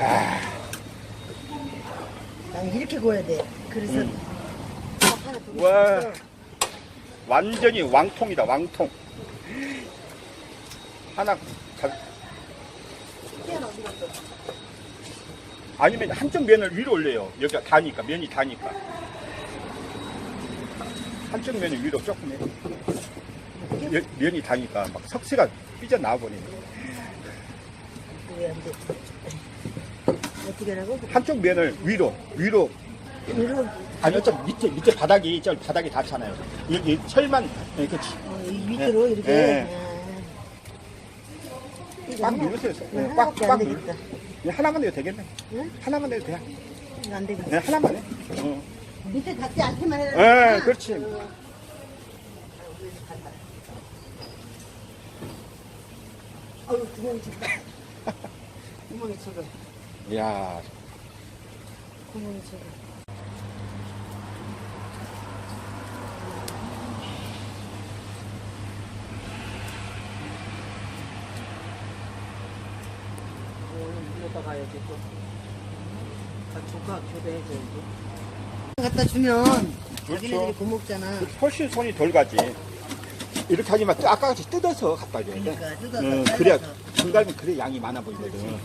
아, 이렇게 구워야 돼. 그래서 음. 밥 하나 두 와. 있어. 완전히 왕통이다, 왕통. 하나, 가- 깨는 어디 갔어? 아니면 한쪽 면을 위로 올려요. 여기가 다니까, 면이 다니까. 한쪽 면을 위로 조금 해. 면- 면이 다니까 막 석쇠가 삐져나와 버리네. 왜안 돼? 어떻게 하라고? 한쪽 면을 위로, 위로. 이거 아니, 어차피 밑에, 밑에 바닥이, 저 바닥이 닿잖아요. 여기 철만, 이렇게 어, 이 밑으로 네. 이렇게. 네. 아. 이거 꽉 하나- 누르세요. 이거 네, 꽉, 하나밖에 꽉안 누르. 되겠다. 네, 하나만 내도 되겠네. 응? 하나만 내도 돼. 이거 안 되겠다. 네, 하나만 해. 어. 밑에 닿지 않게만 해라. 네, 그렇지. 어. 아유, 구멍이 쳤다. 구멍이 쳐가. 이야, 쳐가. 오늘 물에다 가야지 또. 아, 조카 교대해줘야지. 갖다 주면 자기네들이 그렇죠. 고먹잖아. 훨씬 손이 덜 가지. 이렇게 하지만 또 아까 같이 뜯어서 갖다 줘야 돼. 그러니까 뜯어서 응, 잘라서. 그래야 중갈비 그래 양이 많아 보이거든.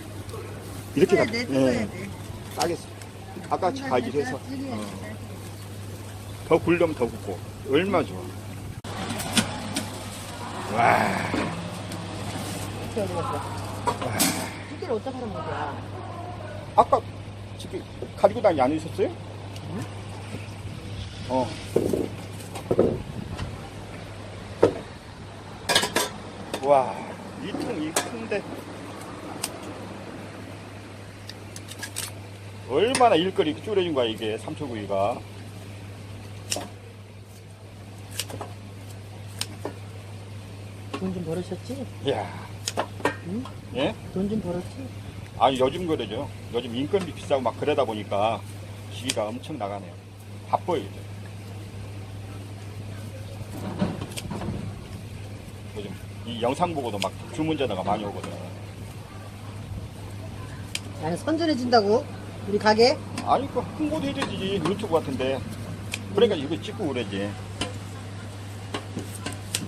이렇게 뜯어야 갖 돼, 뜯어야 응, 돼. 따겠어. 아까 가지해서 뜯어야 돼. 더 굴려면 더 굽고 얼마 좋아. 와, 어떻게 어디 갔어? 뜯기를 어디다 하는 거야? 아까 저기 가지고 다니지 않으셨어요? 어. 와, 이 통 이 큰데 얼마나 일거리 이렇게 줄여진 거야 이게 삼초구이가. 돈 좀 벌으셨지? 이야, 응? 예? 돈 좀 벌었지? 아니 요즘 그러죠. 요즘 인건비 비싸고 막 그러다 보니까 시기가 엄청 나가네요. 바빠요 이제. 요즘 이 영상 보고도 막 주문 전화가 많이 오거든. 나는 선전해준다고? 우리 가게? 아니 그 홍보도 해주지 유튜브 같은데. 그러니까 이거 찍고 그러지.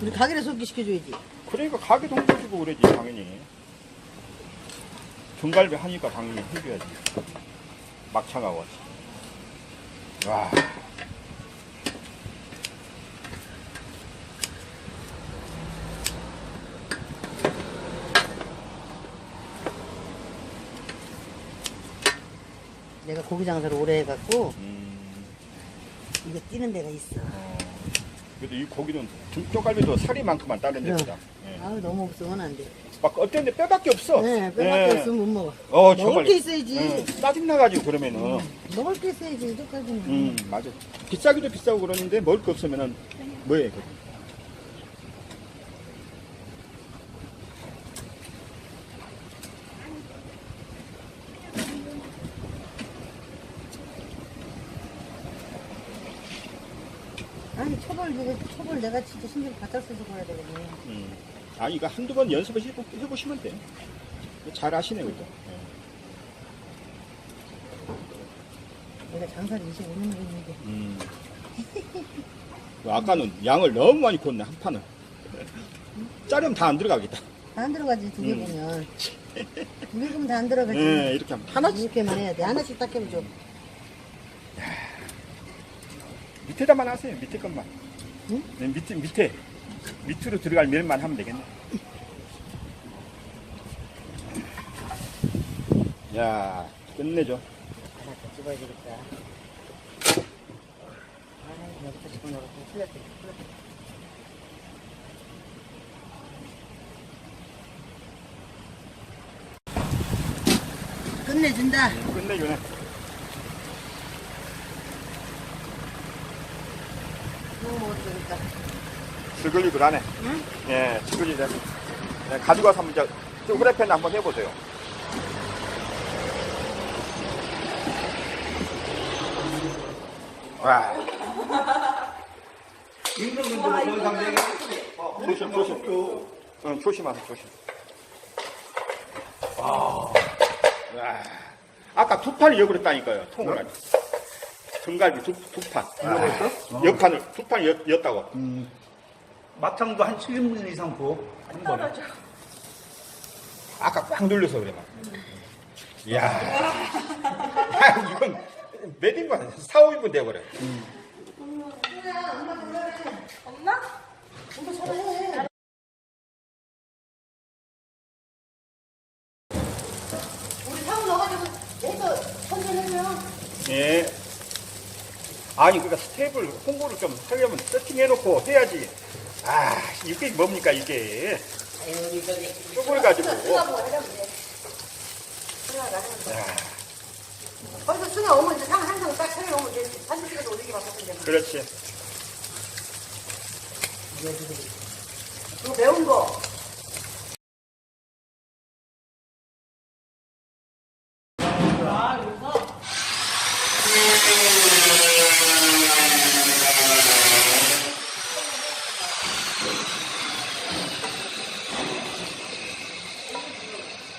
우리 가게를 소개시켜줘야지. 그러니까 가게도 홍보주고 그러지 당연히. 등갈비 하니까 당연히 해줘야지. 막창하고. 와. 내가 고기 장사를 오래 해갖고 음. 이거 뛰는 데가 있어. 어, 그래도 이 고기는 등쪽갈비도 살이만큼만 따는 데보다. 예. 아우 너무 없으면 안 돼. 막 어땠는데 뼈밖에 없어. 네, 뼈밖에 예. 없으면 못 먹어. 어, 먹을 정말. 게 있어야지. 응, 짜증나가지고 그러면은. 먹을 게 있어야지 이제까지는. 음, 맞아. 비싸기도 비싸고 그러는데 먹을 거 없으면은 뭐해, 그거. 아니 초벌 이거 초벌 내가 진짜 신경 바짝 써서 가야 되겠네. 음. 아니, 이거 한두 번 연습을 해보, 해보시면 돼. 잘 하시네, 그래도. 예. 내가 장사를 25년 했는데. 음. 아까는 양을 너무 많이 굽네, 한 판을. 자르면 다 안 들어가겠다. 다 안 들어가지 두 개 음. 보면. 두 개 보면 다 안 들어가지. 예, 이렇게 하면 하나씩 이렇게만 해야 돼. 하나씩 딱 해줘. 밑에다만 하세요. 밑에 것만. 응? 네, 밑에 밑에 밑으로 들어갈 면만 하면 되겠네. 야 끝내줘. 하나 더 되겠다. 아, 집어넣어서. 틀렸다. 끝내준다. 끝내주네. 먹어도 되겠다. 스글리글 하네. 응? 예, 스글리글. 네, 가지고 와서 한번 후라이팬 한번 해보세요. 와. 어, 조심, 조심. 응, 조심하세요, 조심. 와. 와. 아까 두 판을 여그랬다니까요. 통을 가 등갈비 두, 두 판. 여그랬어? 역판을, 두 판을 였, 였다고. 막창도 한 7인분 이상 부어. 한 번에. 아까 꽉 눌려서 그래, 막. 이야. 야, 이건 몇 인분, 4, 5인분 돼버려. 엄마? 엄마 전화해. 우리 사업 넣어가지고 해서 선전해면 예. 아니, 그러니까 스텝을, 홍보를 좀 하려면 세팅해놓고 해야지. 아, 이게 뭡니까, 이게. 쪼글 가지고. 야, 거기서 승아 오면 이제 상한 상딱 차려오면 이제 사진 찍어서 올리기 바꿨는데 그렇지. 그거 매운 거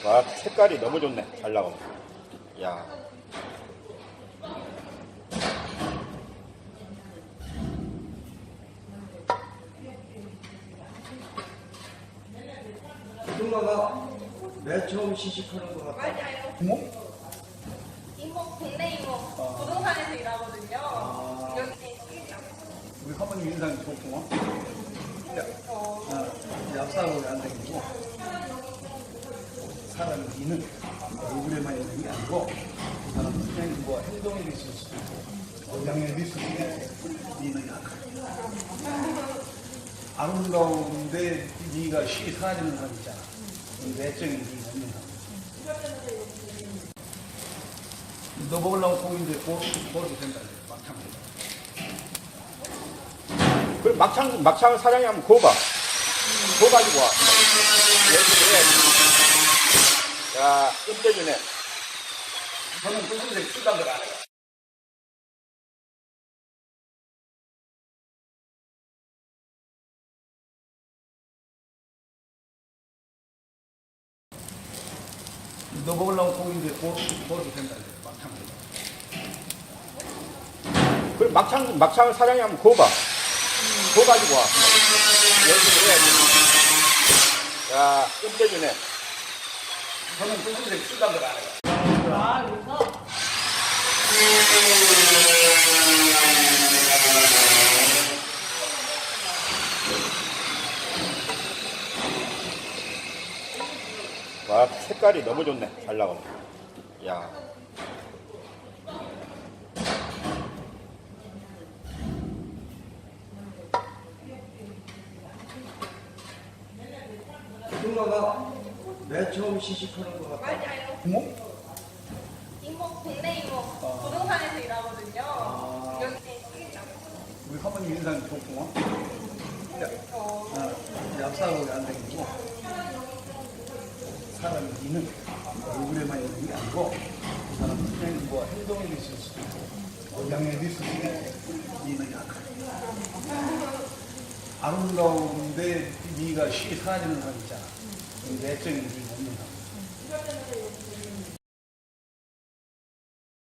와, 색깔이 너무 좋네. 잘 나오네. 야. 누나가 맨 처음 시식하는 것 같아. 맞아요. 어머? 이모, 동네 이모. 부동산에서 일하거든요. 여기 우리 사모님 인상이 좋구만. 어, 얍사하고 안 되고 사람의 미는 얼굴에만 있는 게 아니고 그 사람은 그냥 뭐 행동에 있을 수도 있고 영향에 있을 수도 있고 미는 약하다. 아름다운데 네가 쉽게 사라지는 사람 있잖아. 그 내적인 네가 있는 사람. 너 먹으려고 고기인데 먹어도 된다. 막창. 그 막창, 막창을 사장이 한번 구워봐. 구워가지고 와. 여기 해 야, 끝내주네. 저는 그분들 수단을 안 해요. 너 먹으려고 고기인데 구워도 된다. 막창. 그 막창, 막창을 사장이 한번 구워봐. 구워가지고 와. 여기 해야지. 야, 끝내주네. 저는 그분들 수단을 안 해요. 와, 색깔이 너무 좋네. 잘 나오네. 야. 누나가 맨 처음 시식하는 것 같아. 맞아요. 어머? 이모, 동네 이모. 부동산에서 일하거든요. 여기 우리 사모님 인상이 좋구만. 어, 얍사하고 안 되고 사람의 미는 얼굴에만 있는 게 아니고 그 사람은 그냥 뭐 행동에 있을 수도 있고 영향에 있을 수도 있고 미는 약하다. 아름다운데 네가 쉽게 사라지는 사람 있잖아. 그 내적인 네가 있는 사람.